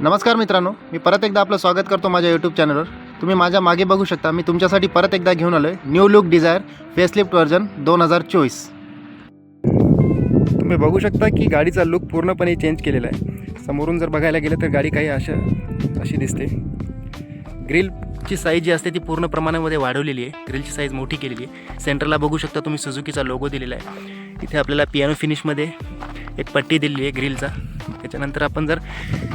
नमस्कार मित्रांनो मी परत एकदा आपलं स्वागत करतो माझ्या यूट्यूब चॅनलवर तुम्ही माझ्या मागे बघू शकता मी तुमच्यासाठी परत एकदा घेऊन आलो आहे new look Dzire facelift version दोन हजार चोवीस. तुम्ही बघू शकता की गाडीचा लुक पूर्णपणे चेंज केलेला आहे. समोरून जर बघायला गेलं तर गाडी काही अशा अशी दिसते. ग्रिलची साईज जी असते ती पूर्ण प्रमाणामध्ये वाढवलेली आहे. ग्रिलची साईज मोठी केलेली आहे. सेंटरला बघू शकता तुम्ही सुझुकीचा लोगो दिलेला आहे. इथे आपल्याला पियानो फिनिशमध्ये एक पट्टी दिलेली आहे ग्रिलचा त्याच्यानंतर आपण जर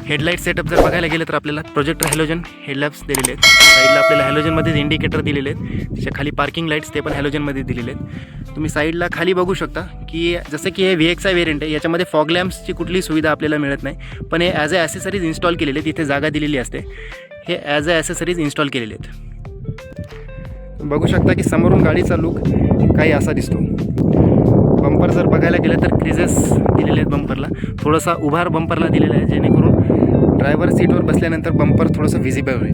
हेडलाईट सेटअप जर बघायला गेलं तर आपल्याला प्रोजेक्टर हॅलोजन हेडलॅम्प्स दिलेले आहेत. साईडला आपल्याला हॅलोजनमध्येच इंडिकेटर दिलेले आहेत त्याच्याखाली पार्किंग लाईट्स ते पण हॅलोजनमध्ये दिलेले आहेत. तुम्ही साईडला खाली बघू शकता की जसं की हे व्ही एक्स आय व्हेरियंट आहे याच्यामध्ये फॉग लॅम्प्सची कुठलीही सुविधा आपल्याला मिळत नाही पण हे ॲज अ ॲसेसरीज इन्स्टॉल केलेले आहेत इथे जागा दिलेली असते. हे ॲज अ ॲसेसरीज इन्स्टॉल केलेले आहेत. बघू शकता की समोरून गाडीचा लुक काही असा दिसतो. बंपर जर बघायला गेलं तर क्रिजेस दिलेले आहेत बंपरला थोडासा उभार बंपरला दिलेला आहे जेणेकरून ड्रायव्हर सीटवर बसल्यानंतर बंपर थोडंसं व्हिजिबल होईल.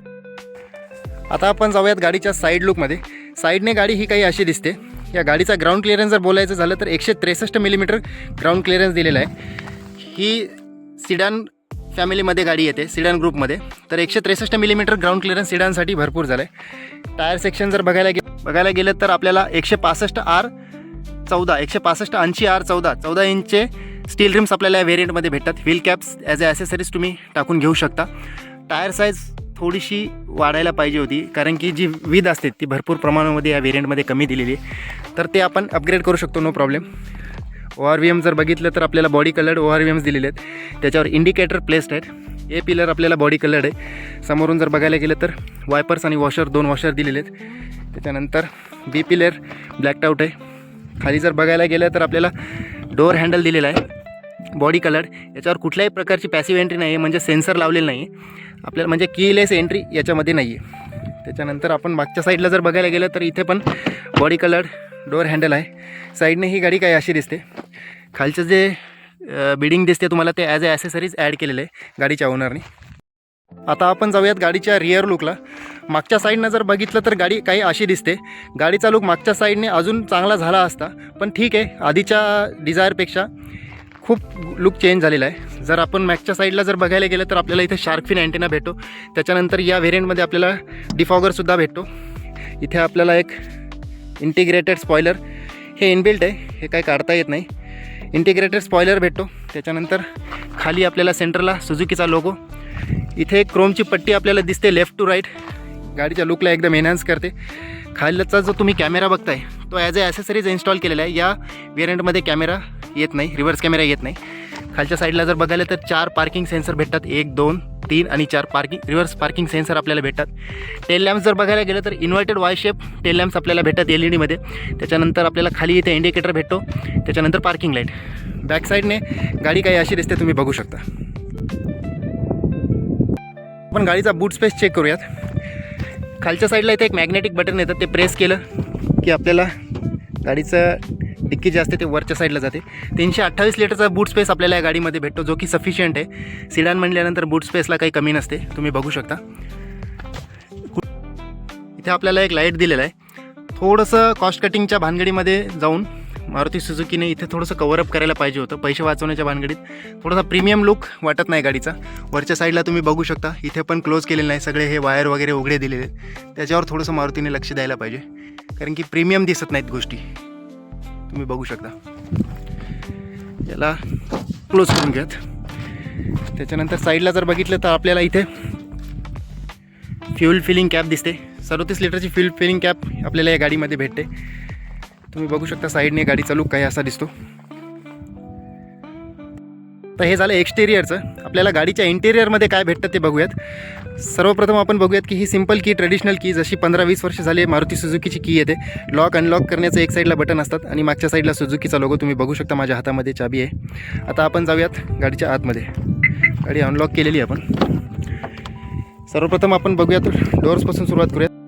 आता आपण जाऊयात गाडीच्या साईड लुकमध्ये साईडने गाडी ही काही अशी दिसते. या गाडीचा ग्राउंड क्लिअरन्स जर बोलायचं झालं तर एकशे त्रेसष्ट मिलीमीटर ग्राउंड क्लिअरन्स दिलेला आहे. ही सिडान फॅमिलीमध्ये गाडी येते सिडान ग्रुपमध्ये तर एकशे त्रेसष्ट मिलीमीटर ग्राउंड क्लिअरन्स सिडानसाठी भरपूर झालं आहे टायर सेक्शन जर बघायला गे बघायला गेलं तर आपल्याला एकशे पासष्ट आर चौदा एकशे पासष्ट ऐंशी आर चौदा. चौदा इंचचे स्टील रिम्स आपल्याला या व्हेरियंटमध्ये भेटतात. Wheel caps as a accessories तुम्ही टाकून घेऊ शकता. टायर साईज थोडीशी वाढायला पाहिजे होती कारण की जी विध असते ती भरपूर प्रमाणामध्ये या व्हेरियंटमध्ये कमी दिलेली आहे. तर ते आपण अपग्रेड करू शकतो no problem O R V M जर बघितलं तर आपल्याला body coloured O R V Ms दिलेले आहेत. त्याच्यावर इंडिकेटर प्लेस्ड आहेत. ए पिलर आपल्याला बॉडी कलर्ड आहे. समोरून जर बघायला गेलं तर वायपर्स आणि वॉशर दोन वॉशर दिलेले आहेत. त्याच्यानंतर बी पिलर ब्लॅक आउट आहे. खाली जर बघायला गेलं तर आपल्याला डोअर हँडल दिलेला आहे. Body colour. याच्यावर कुठल्याही प्रकारची पॅसिव्ह एंट्री नाही आहे म्हणजे सेन्सर लावलेलं नाही आहे आपल्याला म्हणजे कीलेस एंट्री याच्यामध्ये नाही आहे त्याच्यानंतर आपण मागच्या साईडला जर बघायला गेलं तर इथे पण बॉडी कलर डोअर हँडल आहे. साईडने ही गाडी काही अशी दिसते? खालचं जे बिडिंग दिसते तुम्हाला ते ॲज अ ॲसेसरीज ॲड केलेलं आहे गाडीच्या ओनरने आता आपण जाऊयात गाडीच्या रिअर लुकला मागच्या साईडनं जर बघितलं तर गाडी काही अशी दिसते. गाडीचा लुक मागच्या साईडने अजून चांगला झाला असता. पण ठीक आहे आधीच्या डिझायरपेक्षा खूप लुक चेंज झालेला आहे. जर आपण मॅगच्या साईडला जर बघायला गेलं तर आपल्याला इथे शार्कफिन अँटेना भेटतो. त्याच्यानंतर या व्हेरियंटमध्ये आपल्याला डिफॉगरसुद्धा भेटतो. इथे आपल्याला एक इंटिग्रेटेड स्पॉयलर हे इनबिल्ट आहे हे काही काढता येत नाही. इंटिग्रेटेड स्पॉयलर भेटतो. त्याच्यानंतर खाली आपल्याला सेंटरला सुझुकीचा लोगो इथे एक क्रोमची पट्टी आपल्याला दिसते लेफ्ट टू राईट गाडीच्या लुकला एकदम एनहान्स करते. खालचा जो तुम्ही कॅमेरा बघताय तो ॲज अ ॲसेसरीज इन्स्टॉल केलेला आहे. या वेरियंटमध्ये कॅमेरा येत नाही रिव्हर्स कॅमेरा येत नाही. खालच्या साईडला जर बघायला तर चार पार्किंग सेन्सर भेटतात. एक दोन तीन आणि चार पार्किंग रिव्हर्स पार्किंग सेन्सर आपल्याला भेटतात. टेल लॅम्प्स जर बघायला गेलं तर inverted Y shape tail lamps आपल्याला भेटतात एल ई डीमध्ये त्याच्यानंतर आपल्याला खाली इथे इंडिकेटर भेटतो. त्याच्यानंतर पार्किंग लाइट बॅक साईडने गाडी काही अशी दिसते तुम्ही बघू शकता. आपण गाडीचा बूट स्पेस चेक करूयात. खालच्या साईडला इथे एक मॅग्नेटिक बटन येतं ते प्रेस केलं की आपल्याला गाडीचं डिक्की जे असते ते वरच्या साईडला जाते. तीनशे अठ्ठावीस लिटरचा बूट स्पेस आपल्याला या गाडीमध्ये भेटतो जो की सफिशियंट आहे. सिडान म्हणल्यानंतर बूट स्पेसला काही कमी नसते तुम्ही बघू शकता. इथे आपल्याला एक लाइट दिलेला आहे. थोडंसं कॉस्ट कटिंगच्या भानगडीमध्ये जाऊन मारुती सुझुकीने इथे थोडंसं कवरअप करायला पाहिजे होतं. पैसे वाचवण्याच्या भानगडीत थोडासा प्रीमियम लुक वाटत नाही गाडीचा. वरच्या साईडला तुम्ही बघू शकता. इथे पण क्लोज केलेलं नाही. सगळे हे वायर वगैरे उघडे दिलेले आहेत. त्याच्यावर थोडंसं मारुतीने लक्ष द्यायला पाहिजे. कारण की प्रीमियम दिसत नाहीत गोष्टी. तुम्ही बघू शकता. याला क्लोज करून घ्यात त्याच्यानंतर साईडला जर बघितलं तर आपल्याला इथे फ्युल फिलिंग कॅप दिसते. सदोतीस लिटरची फ्युल फिलिंग कॅप आपल्याला या गाडीमध्ये भेटते. तुम्ही बघू शकता साईडने गाडी चालू काही असा दिसतो. तर हे झालं एक्सटेरियरचं आपल्याला गाडीच्या इंटेरियरमध्ये काय भेटतं ते बघूयात. सर्वप्रथम आपण बघूयात की ही सिंपल की ट्रेडिशनल की जशी पंधरा वीस वर्ष झाले मारुती सुझुकीची की येते. लॉक अनलॉक करण्याचं एक साईडला बटन असतात आणि मागच्या साईडला सुझुकीचा लोगो तुम्ही बघू शकता माझ्या हातामध्ये चाबी आहे. आता आपण जाऊयात गाडीच्या आतमध्ये. गाडी अनलॉक केलेली आहे आपण. सर्वप्रथम आपण बघूयात डोअर्सपासून सुरुवात करूयात.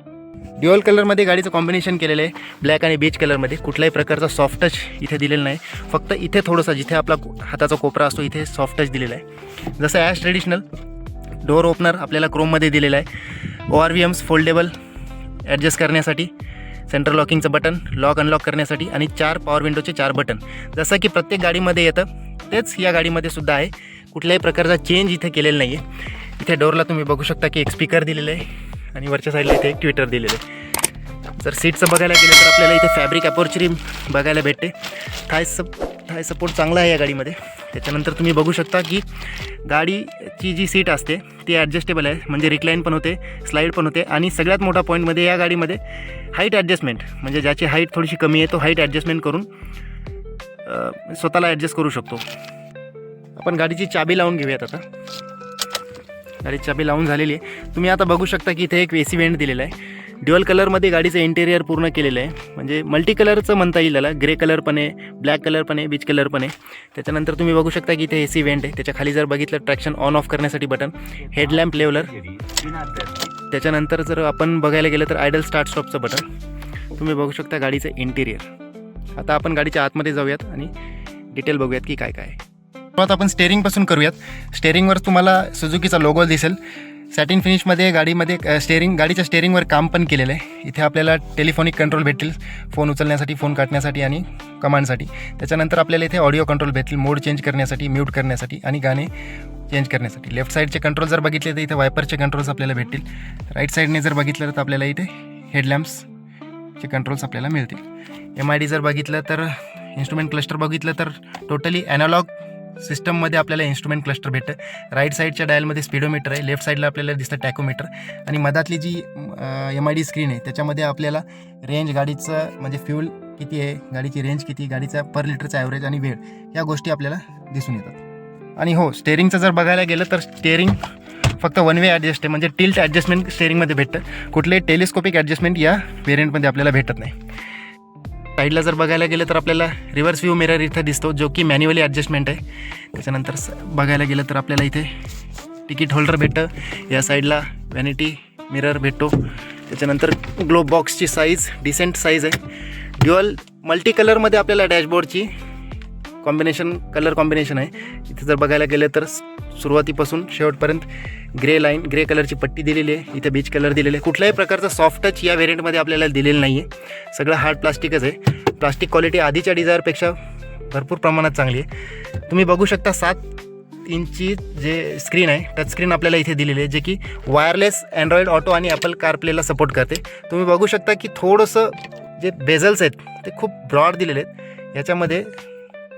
ड्युअल कलरमध्ये गाडीचं कॉम्बिनेशन केलेलं आहे. ब्लॅक आणि बीच कलरमध्ये कुठल्याही प्रकारचा सॉफ्ट टच इथे दिलेला नाही. फक्त इथे थोडंसं जिथे आपला हाताचा कोपरा असतो इथे सॉफ्ट टच दिलेला आहे. जसं ॲज ट्रेडिशनल डोअर ओपनर आपल्याला क्रोममध्ये दिलेला आहे. O R V Ms foldable adjust करण्यासाठी सेंट्रल लॉकिंगचं बटन लॉक अनलॉक करण्यासाठी आणि चार पॉवर विंडोचे चार बटन जसं की प्रत्येक गाडीमध्ये येतं तेच या गाडीमध्ये सुद्धा आहे. कुठल्याही प्रकारचा चेंज इथे केलेला नाही आहे इथे डोअरला तुम्ही बघू शकता की एक स्पीकर दिलेलं आहे. आणि वरच्या साईडला इथे ट्विटर दिलेलं आहे. जर सीटचं बघायला गेलं तर आपल्याला इथे फॅब्रिक अपॉर्च्युरी बघायला भेटते. थाय सप थाय सपोर्ट चांगला आहे या गाडीमध्ये. त्याच्यानंतर तुम्ही बघू शकता की गाडीची जी सीट असते ती ॲडजस्टेबल आहे. म्हणजे रिक्लाईन पण होते स्लाईड पण होते. आणि सगळ्यात मोठा पॉईंटमध्ये या गाडीमध्ये हाईट ॲडजस्टमेंट म्हणजे ज्याची हाईट थोडीशी कमी आहे तो हाईट ॲडजस्टमेंट करून स्वतःला ॲडजस्ट करू शकतो. आपण गाडीची चाबी लावून घेऊयात आता. गाडीची चाबी लावून झालेली आहे. तुम्ही आता बघू शकता की इथे एक एसी वेंट दिलेला आहे. ड्युअल कलरमध्ये गाडीचं इंटेरियर पूर्ण केलेलं आहे. म्हणजे मल्टी कलरचं म्हणता येईल त्याला. ग्रे कलर पण आहे ब्लॅक कलर पण आहे बीच कलर पण आहे. त्याच्यानंतर तुम्ही बघू शकता की इथे ए सी वेंट आहे. त्याच्याखाली जर बघितलं ट्रॅक्शन ऑन ऑफ करण्यासाठी बटन हेडलॅम्प लेवलर त्याच्यानंतर जर आपण बघायला गेलं तर आयडल स्टार्ट स्टॉपचं बटन तुम्ही बघू शकता गाडीचं इंटेरियर आता आपण गाडीच्या आतमध्ये जाऊयात आणि डिटेल बघूयात की काय काय आहे. सुरुवात आपण स्टेअरिंगपासून करूयात. स्टेअरिंगवर तुम्हाला सुझुकीचा लोगो दिसेल. सॅटिन फिनिशमध्ये गाडीमध्ये स्टेअरिंग गाडीच्या स्टेअरिंगवर काम पण केलेलं आहे. इथे आपल्याला टेलिफोनिक कंट्रोल भेटतील. फोन उचलण्यासाठी फोन काटण्यासाठी आणि कमांडसाठी त्याच्यानंतर आपल्याला इथे ऑडिओ कंट्रोल भेटतील. मोड चेंज करण्यासाठी म्यूट करण्यासाठी आणि गाणे चेंज करण्यासाठी. लेफ्ट साईडचे कंट्रोल जर बघितले तर इथे वायपरचे कंट्रोल्स आपल्याला भेटतील. राईट साईडने जर बघितलं तर आपल्याला इथे हेडलॅम्प्सचे कंट्रोल्स आपल्याला मिळतील. एम आय डी जर बघितलं तर इन्स्ट्रुमेंट क्लस्टर बघितलं तर टोटली ॲनालॉग सिस्टममध्ये आपल्याला इन्स्ट्रुमेंट क्लस्टर भेटतं. राईट साईडच्या डायलमध्ये स्पीडोमीटर आहे. लेफ्ट साईडला आपल्याला दिसतं टॅकोमीटर आणि मधातली जी एम आय डी स्क्रीन आहे त्याच्यामध्ये आपल्याला रेंज गाडीचं म्हणजे फ्यूल किती आहे गाडीची रेंज किती गाडीचा पर लिटरचा ॲव्हरेज आणि वेळ या गोष्टी आपल्याला दिसून येतात. आणि हो स्टेअरिंगचं जर बघायला गेलं तर स्टेअरिंग फक्त वन वे ॲडजस्ट आहे. म्हणजे टिल्ट ॲडजस्टमेंट स्टेअरिंगमध्ये भेटतं. कुठलेही टेलिस्कोपिक ॲडजस्टमेंट या व्हेरियंटमध्ये आपल्याला भेटत नाही. साईडला जर बघायला गेलं तर आपल्याला रिव्हर्स व्ह्यू मिरर इथं दिसतो जो की मॅन्युअली ॲडजस्टमेंट आहे. त्याच्यानंतर स- बघायला गेलं तर आपल्याला इथे तिकीट होल्डर भेटतं. या साईडला व्हॅनिटी मिरर भेटतो. त्याच्यानंतर ग्लो बॉक्सची साईज डिसेंट साईज आहे. ड्युअल मल्टी कलरमध्ये आपल्याला डॅशबोर्डची कॉम्बिनेशन कलर कॉम्बिनेशन आहे. इथे जर बघायला गेलं तर सुरुवातीपासून शेवटपर्यंत ग्रे लाईन ग्रे कलरची पट्टी दिलेली आहे. इथे बीच कलर दिलेले आहे. कुठल्याही प्रकारचा सॉफ्ट टच या व्हेरियंटमध्ये आपल्याला दिलेलं नाही आहे सगळं हार्ड प्लास्टिकच आहे. प्लास्टिक क्वालिटी आधीच्या डिझायरपेक्षा भरपूर प्रमाणात चांगली आहे. तुम्ही बघू शकता सात इंची जे स्क्रीन आहे टच स्क्रीन आपल्याला इथे दिलेली आहे जे की वायरलेस अँड्रॉइड ऑटो आणि ॲपल कारप्लेला सपोर्ट करते. तुम्ही बघू शकता की थोडंसं जे बेझल्स आहेत ते खूप ब्रॉड दिलेले आहेत. याच्यामध्ये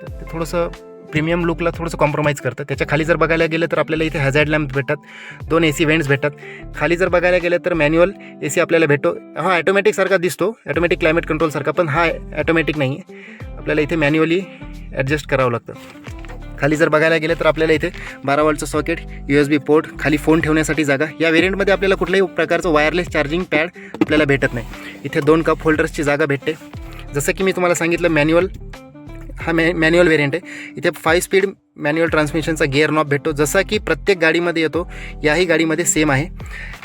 ते थोडंसं प्रीमियम लुकला थोडंसं कॉम्प्रोमाइज करतं. त्याच्याखाली जर बघायला गेलं तर आपल्याला इथे हॅझॅर्ड लॅम्प भेटतात. दोन ए सी व्हेंट्स भेटतात. खाली जर बघायला गेलं तर मॅन्युअल ए सी आपल्याला भेटतो. हा ॲटोमॅटिकसारखा दिसतो. ॲटोमॅटिक क्लायमेट कंट्रोलसारखा पण हा ॲटोमॅटिक नाही आहे आपल्याला इथे मॅन्युअली ॲडजस्ट करावं लागतं. खाली जर बघायला गेलं तर आपल्याला इथे बारा वॉल्टचं socket U S B port खाली फोन ठेवण्यासाठी जागा. या व्हेरियंटमध्ये आपल्याला कुठल्याही प्रकारचं वायरलेस चार्जिंग पॅड आपल्याला भेटत नाही. इथे दोन कप होल्डर्सची जागा भेटते. जसं की मी तुम्हाला सांगितलं मॅन्युअल हा मॅ मॅन्युअल व्हेरियंट आहे. इथे फाईव्ह स्पीड मॅन्युअल ट्रान्समिशनचा गिअर नॉब भेटतो. जसा की प्रत्येक गाडीमध्ये येतो याही गाडीमध्ये सेम आहे.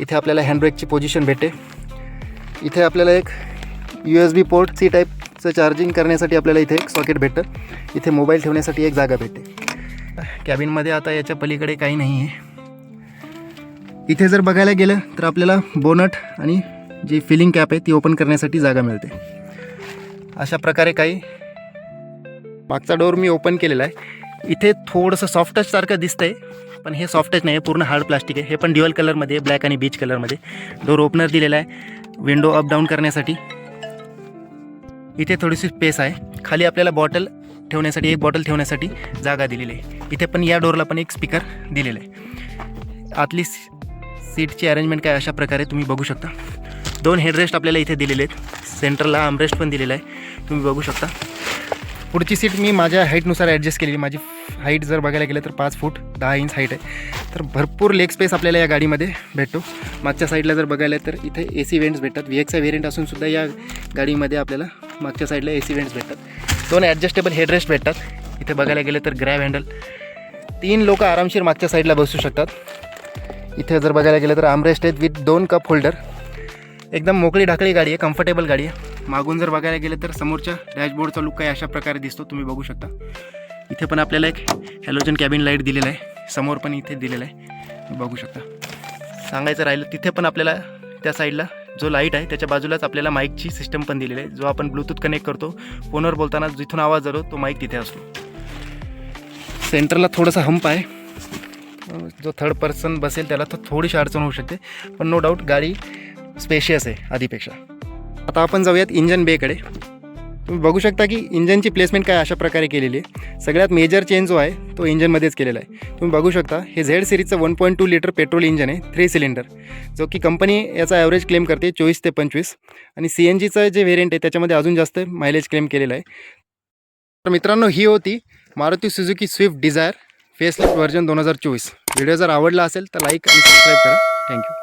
इथे आपल्याला हँडब्रेकची पोझिशन भेटते. इथे आपल्याला एक U S B port C टाईपचं चार्जिंग करण्यासाठी आपल्याला इथे एक सॉकेट भेटतं. इथे मोबाईल ठेवण्यासाठी एक जागा भेटते. कॅबिनमध्ये आता याच्या पलीकडे काही नाही आहे इथे जर बघायला गेलं तर आपल्याला बोनट आणि जी फिलिंग कॅप आहे ती ओपन करण्यासाठी जागा मिळते. अशा प्रकारे काही मागचा डोर मी ओपन केलेला आहे. इथे थोडंसं सॉफ्ट टच सारखं आहे पण हे सॉफ्ट टच नाही आहे पूर्ण हार्ड प्लास्टिक आहे. हे पण ड्युअल कलरमध्ये ब्लॅक आणि बीच कलरमध्ये डोर ओपनर दिलेला आहे विंडो अप डाऊन करण्यासाठी. इथे थोडीशी स्पेस आहे. खाली आपल्याला बॉटल ठेवण्यासाठी एक बॉटल ठेवण्यासाठी जागा दिलेली आहे. इथे पण या डोरला पण एक स्पीकर दिलेलं आहे. आतली सीटची अरेंजमेंट काय अशा प्रकारे तुम्ही बघू शकता. दोन हेडरेस्ट आपल्याला इथे दिलेले आहेत. सेंटरला आमरेस्ट पण दिलेला आहे. तुम्ही बघू शकता. पुढची सीट मी माझ्या हाईटनुसार ॲडजस्ट केलेली. माझी हाईट जर बघायला गेलं तर पाच फूट दहा इंच हाईट आहे. तर भरपूर लेग स्पेस आपल्याला या गाडीमध्ये भेटतो. मागच्या साईडला जर बघायला तर इथे ए सी वेंट्स भेटतात व्ही एक्सचा व्हेरियंट असूनसुद्धा या गाडीमध्ये आपल्याला मागच्या साईडला ए सी वेंट्स भेटतात. दोन ॲडजस्टेबल हेडरेस्ट भेटतात. इथे बघायला गेलं तर ग्रॅब हँडल तीन लोक आरामशीर मागच्या साईडला बसू शकतात. इथे जर बघायला गेलं तर आमरेस्ट आहेत विथ दोन कप होल्डर एकदम मोकळी ढाकळी गाडी आहे. कम्फर्टेबल गाडी आहे. मागून जर बघायला गेलं तर समोरच्या डॅशबोर्डचा लुक काही अशा प्रकारे दिसतो तुम्ही बघू शकता. इथे पण आपल्याला एक हॅलोजन कॅबिन लाइट दिलेला आहे. समोर पण इथे दिलेला आहे. बघू शकता. सांगायचं राहिलं तिथे पण आपल्याला त्या साईडला जो लाइट आहे त्याच्या बाजूलाच आपल्याला माईकची सिस्टम पण दिलेली आहे जो आपण ब्लूटूथ कनेक्ट करतो फोनवर बोलताना जिथून आवाज आलो तो माईक तिथे असतो. सेंटरला थोडासा हंप आहे. जो थर्ड पर्सन बसेल त्याला तर थोडीशी अडचण होऊ शकते पण नो डाऊट गाडी स्पेशियस आहे आधीपेक्षा. आता आपण जाऊयात इंजन बेकडे तुम्ही बघू शकता की इंजनची प्लेसमेंट काय अशा प्रकारे केलेली आहे. सगळ्यात मेजर चेंज जो आहे तो इंजनमध्येच केलेला आहे. तुम्ही बघू शकता हे Z सिरीजचं one point two litre petrol engine आहे थ्री सिलेंडर जो की कंपनी याचा ॲव्हरेज क्लेम करते चोवीस ते पंचवीस. आणि सी एन जीचं जे व्हेरियंट आहे त्याच्यामध्ये अजून जास्त मायलेज क्लेम केलेलं आहे. तर मित्रांनो ही होती Maruti Suzuki Swift Dzire facelift version दोन हजार चोवीस. व्हिडिओ जर आवडला असेल तर लाईक आणि सबस्क्राईब करा. थँक्यू